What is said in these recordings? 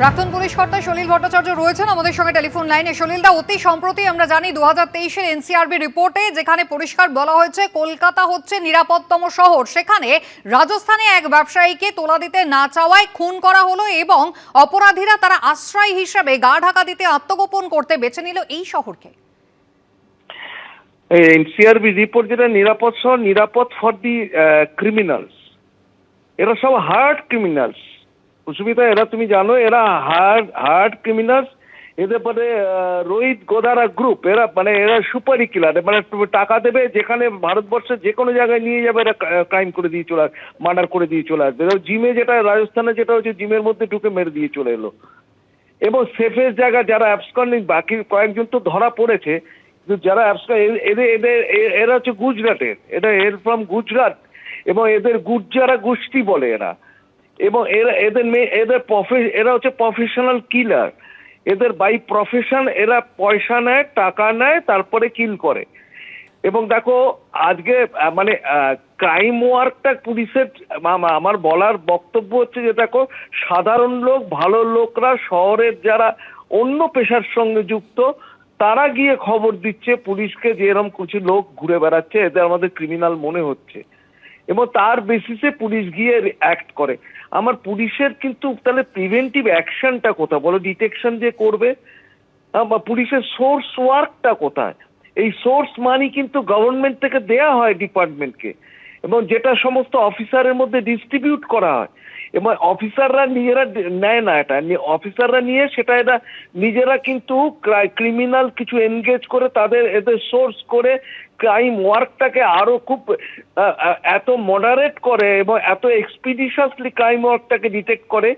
প্রাক্তন পুলিশ কর্তা সলিল ভট্টাচার্য রয়েছেন আমাদের সঙ্গে টেলিফোন লাইনে। সলিলদা অতি সম্প্রতি আমরা জানি দু হাজার তেইশের এনসিআরবি রিপোর্টে যেখানে পরিষ্কার বলা হয়েছে কলকাতা হচ্ছে নিরাপত্তম শহর। সেখানে রাজস্থানে এক ব্যবসায়ীকে তোলা দিতে না চাওয়ায় খুন করা হলো এবং অপরাধীরা তারা আশ্রয় হিসাবে গা ঢাকা দিতে আত্মগোপন করতে বেছে নিল এই শহরকে। এনসিআরবি রিপোর্ট যেটা, নিরাপদ শহর, নিরাপদ ফর দি ক্রিমিনালস এরা সব হার্ড ক্রিমিনালস সুস্মিতা এরা তুমি জানো, এরা হার্ড হার্ড ক্রিমিনালস এদের পরে রোহিত গোদারা গ্রুপ এরা মানে এরা সুপারি কিলার মানে টাকা দেবে যেখানে ভারতবর্ষের যে কোনো জায়গায় নিয়ে যাবে, এরা ক্রাইম করে দিয়ে চলে মার্ডার করে দিয়ে চলে আসবে। জিমে যেটা, রাজস্থানে যেটা হচ্ছে, জিমের মধ্যে ঢুকে মেরে দিয়ে চলে এলো। এবং সেফেস্ট জায়গা যারা অ্যাবসকন্ডিং বাকি কয়েকজন তো ধরা পড়েছে, কিন্তু যারা অ্যাবসকন্ড এদের এদের এরা হচ্ছে গুজরাটের এটা এর ফ্রম গুজরাট, এবং এদের গুজ্জারা গোষ্ঠী বলে এরা। এবং এরা, এদের এদের এরা হচ্ছে প্রফেশনাল কিলার এদের বাই প্রফেশন এরা পয়সা নেয়, টাকা নেয়, তারপরে কিল করে। এবং দেখো, আজকে মানে ক্রাইম ওয়ার্কটা পুলিশের আমার বলার বক্তব্য হচ্ছে যে দেখো, সাধারণ লোক, ভালো লোকরা, শহরের যারা অন্য পেশার সঙ্গে যুক্ত, তারা গিয়ে খবর দিচ্ছে, পুলিশকে যে এরকম কিছু লোক ঘুরে বেড়াচ্ছে, এদের আমাদের ক্রিমিনাল মনে হচ্ছে। এবং তার বেসিসে পুলিশ গিয়ে অ্যাক্ট করে। আমার পুলিশের কিন্তু তাহলে প্রিভেন্টিভ অ্যাকশনটা কোথায়? বলো ডিটেকশন যে করবে? পুলিশের সোর্স ওয়ার্কটা কোথায়? এই সোর্স মানি কিন্তু গভর্নমেন্ট থেকে দেয়া হয় ডিপার্টমেন্টকে এবং যেটা সমস্ত অফিসারের মধ্যে ডিস্ট্রিবিউট করা হয় এবং অফিসাররা নিজেরা নেয় না এটা। অফিসাররা নিয়ে সেটা এটা নিজেরা কিন্তু ক্রিমিনাল কিছু এনগেজ করে তাদের এদের সোর্স করে ক্রাইম ওয়ার্কটাকে আরও খুব এত মডারেট করে এবং এত এক্সপিডিশাসলি ক্রাইম ওয়ার্কটাকে ডিটেক্ট করে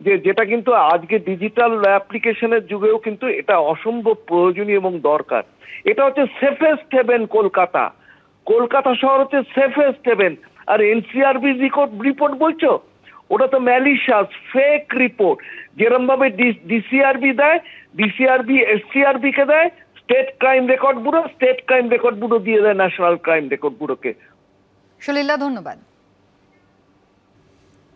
যে, যেটা কিন্তু আজকে ডিজিটাল অ্যাপ্লিকেশনের যুগেও কিন্তু এটা অসম্ভব প্রয়োজনীয় এবং দরকার। এটা হচ্ছে সেফেস্ট হেভেন কলকাতা। কলকাতা শহর হচ্ছে সেফেস্ট হেভেন আর এনসিআরবি রিপোর্ট বলছো? ওটা তো ম্যালিশাস ফেক রিপোর্ট যেরম ভাবে ডিসিআরবি দেয় ডিসিআরবি এসসিআরবি কে দেয় state crime record bureau state crime record bureau দিয়ে দেয় ন্যাশনাল ক্রাইম রেকর্ড ব্যুরোকে সলিলদা ধন্যবাদ।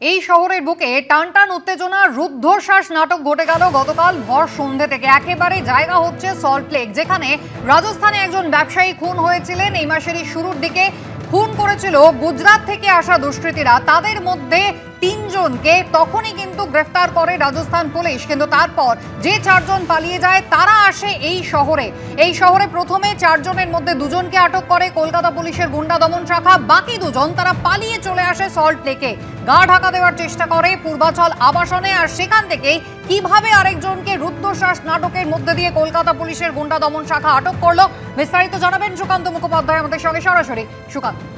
এই শহরের বুকে টানটান উত্তেজনা, রুদ্ধশ্বাস নাটক ঘটে গেল গতকাল ভর সন্ধে থেকে। একেবারে জায়গা হচ্ছে সল্টলেক যেখানে রাজস্থানে একজন ব্যবসায়ী খুন হয়েছিলেন। এই মাসেরই শুরুর দিকে খুন করেছিল গুজরাট থেকে আসা দুষ্কৃতীরা। তাদের মধ্যে তিনজনকে তখনই কিন্তু গ্রেফতার করে রাজস্থান পুলিশ। কিন্তু তারপর যে চারজন পালিয়ে যায়, তারা আসে এই শহরে। এই শহরে প্রথমে চারজনের মধ্যে দুজনকে আটক করে কলকাতা পুলিশের গুন্ডা দমন শাখা। বাকি দুজন তারা পালিয়ে চলে আসে সল্ট লেকে। গা ঢাকা দেওয়ার চেষ্টা করে পূর্বাচল আবাসনে। আর সেখান থেকেই কীভাবে আরেকজনকে রুদ্ধশ্বাস নাটকের মধ্যে দিয়ে কলকাতা পুলিশের গুন্ডা দমন শাখা আটক করল, বিস্তারিত জানাবেন সুকান্ত মুখোপাধ্যায়। আমাদের সঙ্গে সরাসরি সুকান্ত।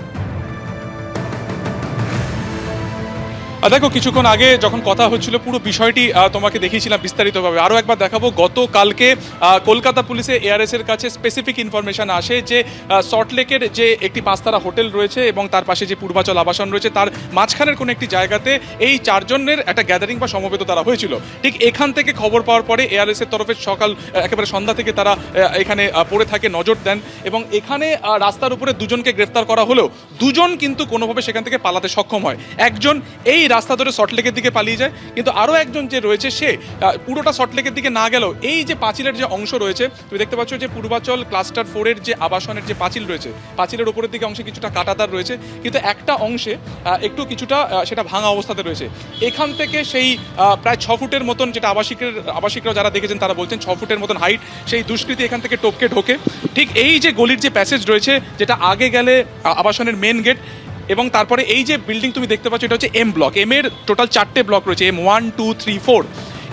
দেখো, কিছুক্ষণ আগে যখন কথা হচ্ছিল, পুরো বিষয়টি তোমাকে দেখিয়েছিলাম বিস্তারিতভাবে। আরও একবার দেখাবো, গতকালকে কলকাতা পুলিশে এআরএস এর কাছে স্পেসিফিক ইনফরমেশন আসে যে সল্টলেকের যে একটি পাঁচতারা হোটেল রয়েছে এবং তার পাশে যে পূর্বাচল আবাসন রয়েছে, তার মাঝখানের কোনো একটি জায়গাতে এই চারজনের একটা গ্যাদারিং বা সমবেত তারা হয়েছিল। ঠিক এখান থেকে খবর পাওয়ার পরে এআরএস এর তরফে সকাল একেবারে সন্ধ্যা থেকে তারা এখানে পড়ে থাকে, নজর দেন এবং এখানে রাস্তার উপরে দুজনকে গ্রেফতার করা হলেও দুজন কিন্তু কোনোভাবে সেখান থেকে পালাতে সক্ষম হয়। একজন এই রাস্তা ধরে সল্টলেকের দিকে পালিয়ে যায়। কিন্তু আরও একজন যে রয়েছে, সে পুরোটা সল্টলেকের দিকে না গেলেও এই যে পাঁচিলের যে অংশ রয়েছে, তুমি দেখতে পাচ্ছ যে পূর্বাচল ক্লাস্টার ফোরের যে আবাসনের যে পাঁচিল রয়েছে, পাঁচিলের ওপরের দিকে অংশে কিছুটা কাটাতার রয়েছে। কিন্তু একটা অংশে একটু কিছুটা সেটা ভাঙা অবস্থাতে রয়েছে। এখান থেকে সেই প্রায় ছ ফুটের মতন যেটা আবাসিকের, আবাসিকরা যারা দেখেছেন তারা বলছেন ছ ফুটের মতন হাইট সেই দুষ্কৃতী এখান থেকে টপকে ঢোকে। ঠিক এই যে গলির যে প্যাসেজ রয়েছে, যেটা আগে গেলে আবাসনের মেন গেট এবং তারপরে এই যে বিল্ডিং তুমি দেখতে পাচ্ছ, এটা হচ্ছে এম ব্লক এম এর টোটাল চারটে ব্লক রয়েছে M one two three four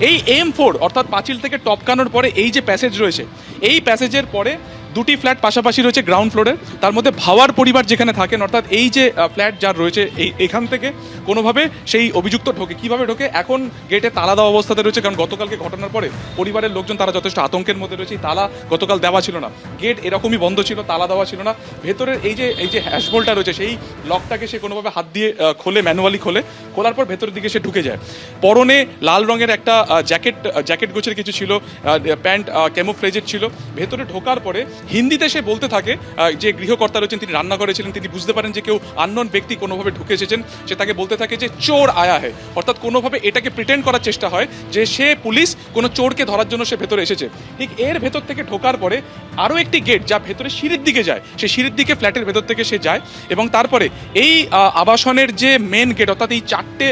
এই এম ফোর অর্থাৎ পাঁচিল থেকে টপকানোর পরে এই যে প্যাসেজ রয়েছে, এই প্যাসেজের পরে দুটি ফ্ল্যাট পাশাপাশি রয়েছে গ্রাউন্ড ফ্লোরে তার মধ্যে ভাওয়ার পরিবার যেখানে থাকেন, অর্থাৎ এই যে ফ্ল্যাট যার রয়েছে, এই, এখান থেকে কোনোভাবে সেই অভিযুক্ত ঢোকে। কীভাবে ঢোকে? এখন গেটে তালা দেওয়া অবস্থাতে রয়েছে, কারণ গতকালকে ঘটনার পরে পরিবারের লোকজন, তারা যথেষ্ট আতঙ্কের মধ্যে রয়েছে তালা গতকাল দেওয়া ছিল না। গেট এরকমই বন্ধ ছিল, তালা দেওয়া ছিল না। ভেতরের এই যে এই যে হ্যাশবোল্টটা রয়েছে, সেই লকটাকে সে কোনোভাবে হাত দিয়ে খোলে ম্যানুয়ালি খোলে, খোলার পর ভেতরের দিকে সে ঢুকে যায়। পরনে লাল রঙের একটা জ্যাকেট জ্যাকেট গোছের কিছু ছিল প্যান্ট ক্যামোফ্লেজের ছিল। ভেতরে ঢোকার পরে হিন্দিতে সে বলতে থাকে যে গৃহকর্তা রয়েছেন, তিনি রান্না করেছিলেন, তিনি বুঝতে পারেন যে কেউ আননোন ব্যক্তি কোনোভাবে ঢুকে এসেছেন। সে তাকে বলতে থাকে যে চোর আয়া হে। অর্থাৎ কোনোভাবে এটাকে প্রিটেন্ড করার চেষ্টা হয় যে সে পুলিশ কোনো চোরকে ধরার জন্য সে ভেতরে এসেছে। ঠিক এর ভেতর থেকে ঢোকার পরে আরও একটি গেট যা ভেতরে সিঁড়ির দিকে যায়, সেই সিঁড়ির দিকে ফ্ল্যাটের ভেতর থেকে সে যায় এবং তারপরে এই আবাসনের যে মেন গেট অর্থাৎ এই চারটে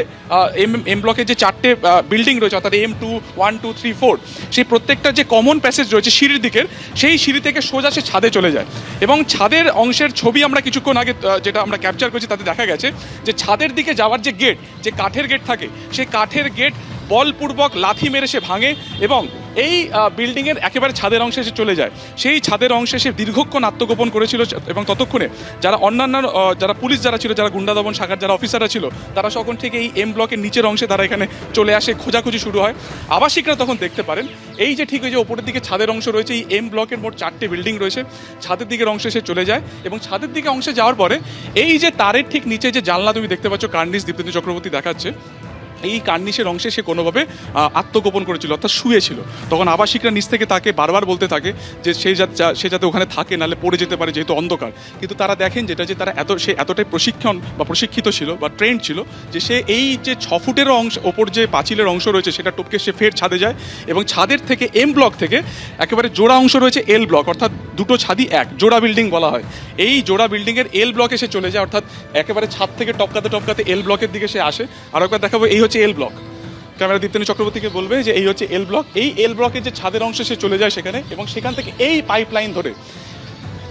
এম এম ব্লকের যে চারটে বিল্ডিং রয়েছে, অর্থাৎ M two one two three four সেই প্রত্যেকটা যে কমন প্যাসেজ রয়েছে সিঁড়ির দিকের, সেই সিঁড়ি থেকে সোজা সে ছাদে চলে যায়। এবং ছাদের অংশের ছবি আমরা কিছুক্ষণ আগে যেটা আমরা ক্যাপচার করেছি, তাতে দেখা গেছে যে ছাদের দিকে যাওয়ার যে গেট যে কাঠের গেট থাকে, সেই কাঠের গেট বলপূর্বক লাথি মেরে সে ভাঙে এবং এই বিল্ডিংয়ের একেবারে ছাদের অংশে সে চলে যায়। সেই ছাদের অংশে সে দীর্ঘক্ষণ আত্মগোপন করেছিল এবং ততক্ষণে যারা অন্যান্য যারা পুলিশ যারা ছিল, যারা গুন্ডা দমন শাখার যারা অফিসাররা ছিল, তারা তখন থেকে এই এম ব্লকের নিচের অংশে তারা এখানে চলে আসে, খোঁজাখুঁজি শুরু হয়। আবাসিকরা তখন দেখতে পারেন, এই যে ঠিক ওই যে ওপরের দিকে ছাদের অংশ রয়েছে, এই এম ব্লকের মোট চারটে বিল্ডিং রয়েছে, ছাদের দিকের অংশে সে চলে যায় এবং ছাদের দিকে অংশে যাওয়ার পরে এই যে তারের ঠিক নিচে যে জানলা তুমি দেখতে পাচ্ছ কার্নিস দীপ্তি চক্রবর্তী দেখাচ্ছে এই কার্নিশের অংশে সে কোনোভাবে আত্মগোপন করেছিল, অর্থাৎ শুয়েছিল। তখন আবাসিকরা নিচ থেকে তাকে বারবার বলতে থাকে যে সে সে যাতে ওখানে থাকে, নাহলে পড়ে যেতে পারে যেহেতু অন্ধকার। কিন্তু তারা দেখেন যেটা, যে তারা এত, সে এতটাই প্রশিক্ষণ বা প্রশিক্ষিত ছিল বা ট্রেন্ড ছিল যে সে এই যে ছ ফুটেরও অংশ, ওপর যে পাঁচিলের অংশ রয়েছে সেটা টপকে সে ফের ছাদে যায় এবং ছাদের থেকে এম ব্লক থেকে একেবারে জোড়া অংশ রয়েছে এল ব্লক অর্থাৎ দুটো ছাদই এক, জোড়া বিল্ডিং বলা হয়। এই জোড়া বিল্ডিংয়ের এল ব্লকে সে চলে যায়, অর্থাৎ একেবারে ছাদ থেকে টপকাতে টপকাতে এল ব্লকের দিকে সে আসে। আর একবার দেখাবো, এই হচ্ছে এল ব্লক ক্যামেরা দীপ্তেন চক্রবর্তীকে বলবে যে এই হচ্ছে এল ব্লক এই এল ব্লকের যে ছাদের অংশে সে চলে যায় সেখানে এবং সেখান থেকে এই পাইপ লাইন ধরে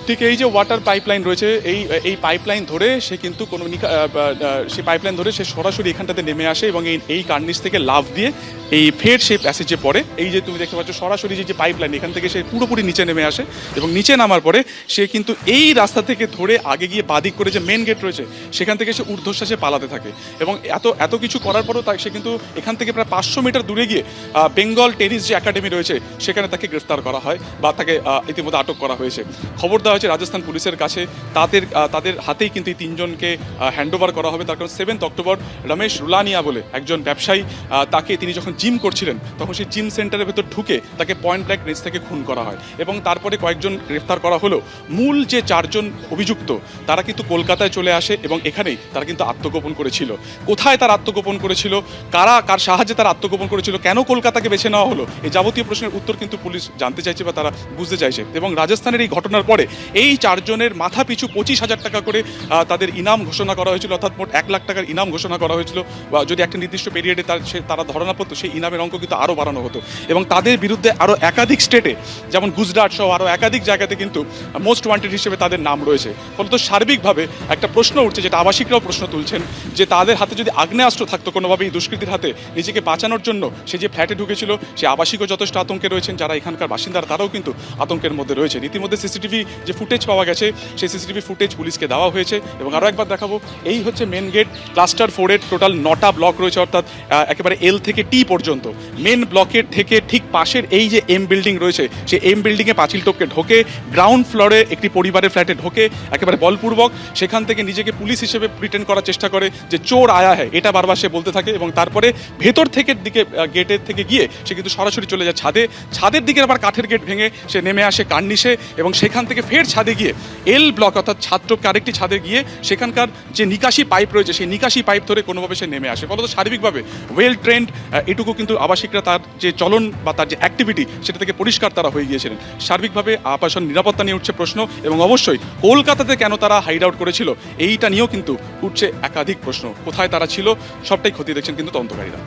ঠিক এই যে ওয়াটার পাইপলাইন রয়েছে এই এই পাইপলাইন ধরে সে কিন্তু কোনো আহ, পাইপলাইন ধরে সে সরাসরি এখানটাতে নেমে আসে এবং এই এই কার্নিস থেকে লাভ দিয়ে এই ফের সে প্যাসেজে পড়ে। এই যে তুমি দেখতে পাচ্ছ সরাসরি যে যে পাইপলাইন এখান থেকে সে পুরোপুরি নিচে নেমে আসে এবং নিচে নামার পরে সে কিন্তু এই রাস্তা থেকে ধরে আগে গিয়ে বাদিক করে যে মেন গেট রয়েছে সেখান থেকে সে ঊর্ধ্বশ্বাসে পালাতে থাকে এবং এত এত কিছু করার পরেও তাই সে কিন্তু এখান থেকে প্রায় পাঁচশো মিটার দূরে গিয়ে বেঙ্গল টেনিস যে একাডেমি রয়েছে সেখানে তাকে গ্রেফতার করা হয় বা তাকে ইতিমধ্যে আটক করা হয়েছে। খবর দেওয়া হয়েছে রাজস্থান পুলিশের কাছে। তাদের তাদের হাতেই কিন্তু এই তিনজনকে হ্যান্ড ওভার করা হবে। তার কারণ সেভেন্থ অক্টোবর রমেশ রুলানিয়া বলে একজন ব্যবসায়ী তাকে তিনি যখন জিম করছিলেন, তখন সেই জিম সেন্টারের ভেতর ঢুকে তাকে পয়েন্ট ব্ল্যাক রেঞ্জ থেকে খুন করা হয়। এবং তারপরে কয়েকজন গ্রেফতার করা হলো। মূল যে চারজন অভিযুক্ত, তারা কিন্তু কলকাতায় চলে আসে এবং এখানেই তারা কিন্তু আত্মগোপন করেছিল। কোথায় তার আত্মগোপন করেছিল? কারা, কার সাহায্যে তার আত্মগোপন করেছিল? কেন কলকাতাকে বেছে নেওয়া হলো? এই যাবতীয় প্রশ্নের উত্তর কিন্তু পুলিশ জানতে চাইছে বা তারা বুঝতে চাইছে। এবং রাজস্থানের এই ঘটনার পরে এই চারজনের মাথা পিছু পঁচিশ হাজার টাকা করে তাদের ইনাম ঘোষণা করা হয়েছিল, অর্থাৎ মোট এক লাখ টাকার ইনাম ঘোষণা করা হয়েছিল, বা যদি একটা নির্দিষ্ট পিরিয়ডে তার সে, তারা ধরানো পড়তো সেই ইনামের অঙ্ক কিন্তু আরও বাড়ানো হতো। এবং তাদের বিরুদ্ধে আরও একাধিক স্টেটে যেমন গুজরাট সহ আরও একাধিক জায়গাতে কিন্তু মোস্ট ওয়ান্টেড হিসেবে তাদের নাম রয়েছে। ফলত সার্বিকভাবে একটা প্রশ্ন উঠছে, যেটা আবাসিকরাও প্রশ্ন তুলছেন, যে তাদের হাতে যদি আগ্নেয়াস্ত্র থাকতো কোনোভাবে এই দুষ্কৃতির হাতে, নিজেকে বাঁচানোর জন্য সে যে ফ্ল্যাটে ঢুকেছিল, সে আবাসিকও যথেষ্ট আতঙ্কে রয়েছেন, যারা এখানকার বাসিন্দারা, তারাও কিন্তু আতঙ্কের মধ্যে রয়েছে। ইতিমধ্যে সিসিটিভি যে ফুটেজ পাওয়া গেছে, সেই সিসিটিভি ফুটেজ পুলিশকে দেওয়া হয়েছে এবং আরও একবার দেখাবো, এই হচ্ছে মেন গেট ক্লাস্টার ফোরের টোটাল নটা ব্লক রয়েছে, অর্থাৎ একেবারে এল থেকে টি পর্যন্ত। মেন ব্লকের থেকে ঠিক পাশের এই যে এম বিল্ডিং রয়েছে, সেই এম বিল্ডিংয়ে পাঁচিল টপকে ঢোকে গ্রাউন্ড ফ্লোরে একটি পরিবারের ফ্ল্যাটে ঢোকে, একেবারে বলপূর্বক, সেখান থেকে নিজেকে পুলিশ হিসেবে প্রিটেন্ড করার চেষ্টা করে যে চোর আয়া হ্যায়, এটা বারবার সে বলতে থাকে এবং তারপরে ভেতর থেকে দিকে গেটের থেকে গিয়ে সে কিন্তু সরাসরি চলে যায় ছাদে। ছাদের দিকে আবার কাঠের গেট ভেঙে সে নেমে আসে কার্নিশে এবং সেখান থেকে ফের ছাদে গিয়ে এল ব্লক অর্থাৎ ছাত্রকে আরেকটি ছাদে গিয়ে সেখানকার যে নিকাশি পাইপ রয়েছে, সেই নিকাশি পাইপ ধরে কোনোভাবে সে নেমে আসে। ফলত সার্বিকভাবে ওয়েল ট্রেন্ড এটুকু কিন্তু আবাসিকরা তার যে চলন বা তার যে অ্যাক্টিভিটি সেটা থেকে পরিষ্কার তারা হয়ে গিয়েছিলেন। সার্বিকভাবে আবাসন নিরাপত্তা নিয়ে উঠছে প্রশ্ন এবং অবশ্যই কলকাতাতে কেন তারা হাইড আউট করেছিল, এইটা নিয়েও কিন্তু উঠছে একাধিক প্রশ্ন। কোথায় তারা ছিল, সবটাই খতিয়ে দেখছেন কিন্তু তদন্তকারীরা।